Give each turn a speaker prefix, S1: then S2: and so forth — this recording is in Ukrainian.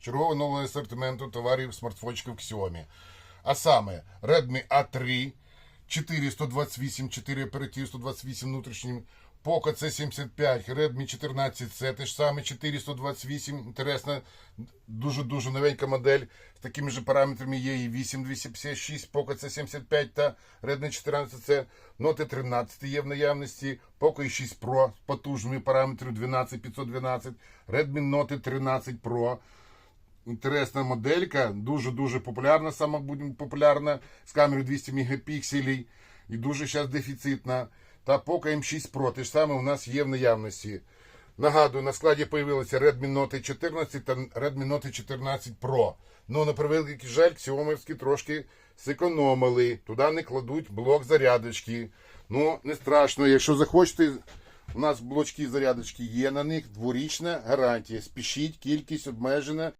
S1: чергове нового асортименту товарів смартфончиків Xiaomi. А саме Redmi A3, 4 128, 4 оператив, 128 внутрішнім, Poco C75, Redmi 14C, те ж саме 4 128, інтересна, дуже-дуже новенька модель з такими ж параметрами є і 8 256, Poco C75 та Redmi 14C, Note 13 є в наявності, Poco i 6 Pro з потужними параметрами 12 512, Redmi Note 13 Pro, інтересна моделька, дуже-дуже популярна, сама популярна, з камерою 200 мегапікселей і дуже зараз дефіцитна. Та Poco M6 Pro, те ж саме у нас є в наявності. Нагадую, на складі появилися Redmi Note 14 та Redmi Note 14 Pro. Ну, на превеликий жаль, Xiaomi трошки зекономили. Туди не кладуть блок зарядочки. Ну, не страшно, якщо захочете, у нас блочки зарядочки є на них, дворічна гарантія. Спішіть, кількість обмежена.